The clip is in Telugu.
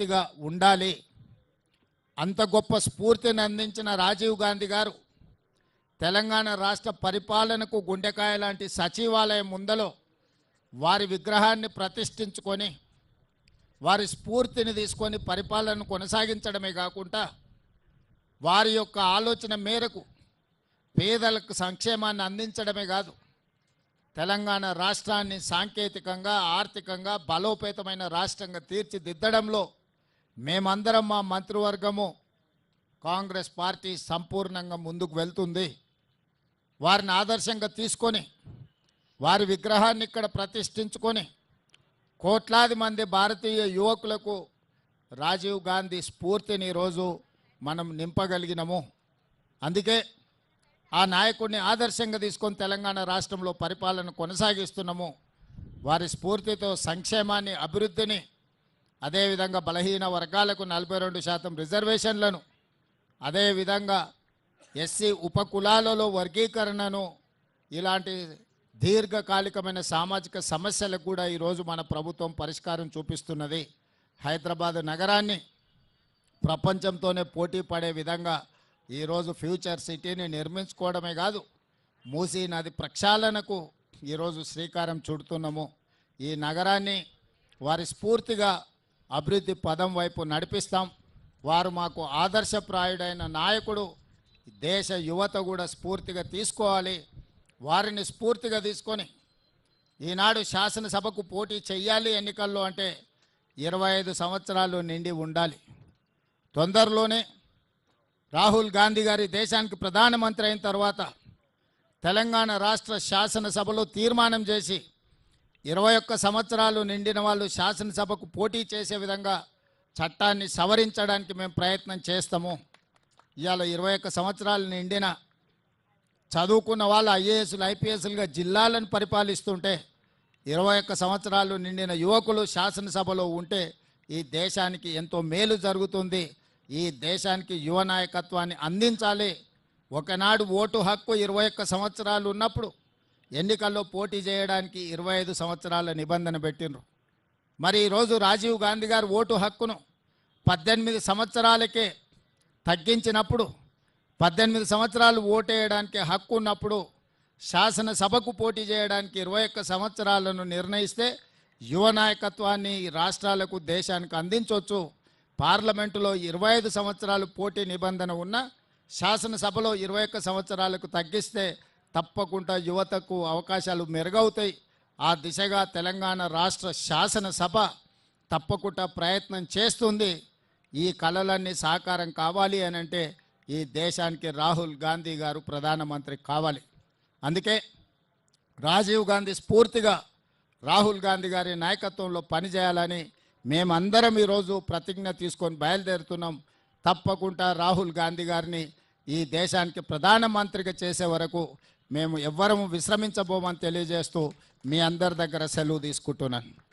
స్ఫూర్తిగా ఉండాలి. అంత గొప్ప స్ఫూర్తిని అందించిన రాజీవ్ గాంధీ గారు తెలంగాణ రాష్ట్ర పరిపాలనకు గుండెకాయ లాంటి సచివాలయం ముందలో వారి విగ్రహాన్ని ప్రతిష్ఠించుకొని వారి స్ఫూర్తిని తీసుకొని పరిపాలనను కొనసాగించడమే కాకుండా వారి యొక్క ఆలోచన మేరకు పేదలకు సంక్షేమాన్ని అందించడమే కాదు తెలంగాణ రాష్ట్రాన్ని సాంకేతికంగా ఆర్థికంగా బలోపేతమైన రాష్ట్రంగా తీర్చిదిద్దడంలో మేమందరం మా మంత్రివర్గము కాంగ్రెస్ పార్టీ సంపూర్ణంగా ముందుకు వెళ్తుంది. వారిని ఆదర్శంగా తీసుకొని వారి విగ్రహాన్ని ఇక్కడ ప్రతిష్ఠించుకొని కోట్లాది మంది భారతీయ యువకులకు రాజీవ్ గాంధీ స్ఫూర్తిని ఈరోజు మనం నింపగలిగినము. అందుకే ఆ నాయకుడిని ఆదర్శంగా తీసుకొని తెలంగాణ రాష్ట్రంలో పరిపాలన కొనసాగిస్తున్నాము. వారి స్ఫూర్తితో సంక్షేమాన్ని అభివృద్ధిని అదేవిధంగా బలహీన వర్గాలకు నలభై రెండు శాతం రిజర్వేషన్లను అదేవిధంగా ఎస్సీ ఉపకులాలలో వర్గీకరణను ఇలాంటి దీర్ఘకాలికమైన సామాజిక సమస్యలకు కూడా ఈరోజు మన ప్రభుత్వం పరిష్కారం చూపిస్తున్నది. హైదరాబాద్ నగరాన్ని ప్రపంచంతోనే పోటీ పడే విధంగా ఈరోజు ఫ్యూచర్ సిటీని నిర్మించుకోవడమే కాదు మూసీ నది ప్రక్షాళనకు ఈరోజు శ్రీకారం చుడుతున్నాము. ఈ నగరాన్ని వారి స్ఫూర్తిగా అభివృద్ధి పదం వైపు నడిపిస్తాం. వారు మాకు ఆదర్శప్రాయుడైన నాయకుడు. దేశ యువత కూడా స్ఫూర్తిగా తీసుకోవాలి. వారిని స్ఫూర్తిగా తీసుకొని ఈనాడు శాసనసభకు పోటీ చేయాలి ఎన్నికల్లో అంటే ఇరవై ఐదు సంవత్సరాలు నిండి ఉండాలి. తొందరలోనే రాహుల్ గాంధీ గారి దేశానికి ప్రధానమంత్రి అయిన తర్వాత తెలంగాణ రాష్ట్ర శాసనసభలో తీర్మానం చేసి ఇరవై ఒక్క సంవత్సరాలు నిండిన వాళ్ళు శాసనసభకు పోటీ చేసే విధంగా చట్టాన్ని సవరించడానికి మేము ప్రయత్నం చేస్తాము. ఇవాళ ఇరవై ఒక్క సంవత్సరాలు నిండిన చదువుకున్న వాళ్ళు ఐఏఎస్లు ఐపీఎస్లుగా జిల్లాలను పరిపాలిస్తుంటే ఇరవై ఒక్క సంవత్సరాలు నిండిన యువకులు శాసనసభలో ఉంటే ఈ దేశానికి ఎంతో మేలు జరుగుతుంది. ఈ దేశానికి యువ నాయకత్వాన్ని అందించాలి. ఒకనాడు ఓటు హక్కు ఇరవై ఒక్క సంవత్సరాలు ఉన్నప్పుడు ఎన్నికల్లో పోటీ చేయడానికి ఇరవై ఐదు సంవత్సరాల నిబంధన పెట్టిండ్రు. మరి ఈరోజు రాజీవ్ గాంధీ గారు ఓటు హక్కును పద్దెనిమిది సంవత్సరాలకే తగ్గించినప్పుడు పద్దెనిమిది సంవత్సరాలు ఓటేయడానికి హక్కు ఉన్నప్పుడు శాసనసభకు పోటీ చేయడానికి ఇరవై ఒక్క సంవత్సరాలను నిర్ణయిస్తే యువ నాయకత్వాన్ని రాష్ట్రాలకు దేశానికి అందించవచ్చు పార్లమెంటులో ఇరవై ఐదు సంవత్సరాలు పోటీ నిబంధన ఉన్న శాసనసభలో ఇరవై ఒక్క సంవత్సరాలకు తగ్గిస్తే తప్పకుండా యువతకు అవకాశాలు మెరుగవుతాయి. ఆ దిశగా తెలంగాణ రాష్ట్ర శాసనసభ తప్పకుండా ప్రయత్నం చేస్తుంది. ఈ కళలన్నీ సాకారం కావాలి అని అంటే ఈ దేశానికి రాహుల్ గాంధీ గారు ప్రధానమంత్రి కావాలి. అందుకే రాజీవ్ గాంధీ స్ఫూర్తిగా రాహుల్ గాంధీ గారి నాయకత్వంలో పనిచేయాలని మేమందరం ఈరోజు ప్రతిజ్ఞ తీసుకొని బయలుదేరుతున్నాం. తప్పకుండా రాహుల్ గాంధీ గారిని ఈ దేశానికి ప్రధానమంత్రిగా చేసే వరకు మేము ఎవ్వరము విశ్రమించబోమని తెలియజేస్తూ మీ అందరి దగ్గర సెలవు తీసుకుంటున్నాను.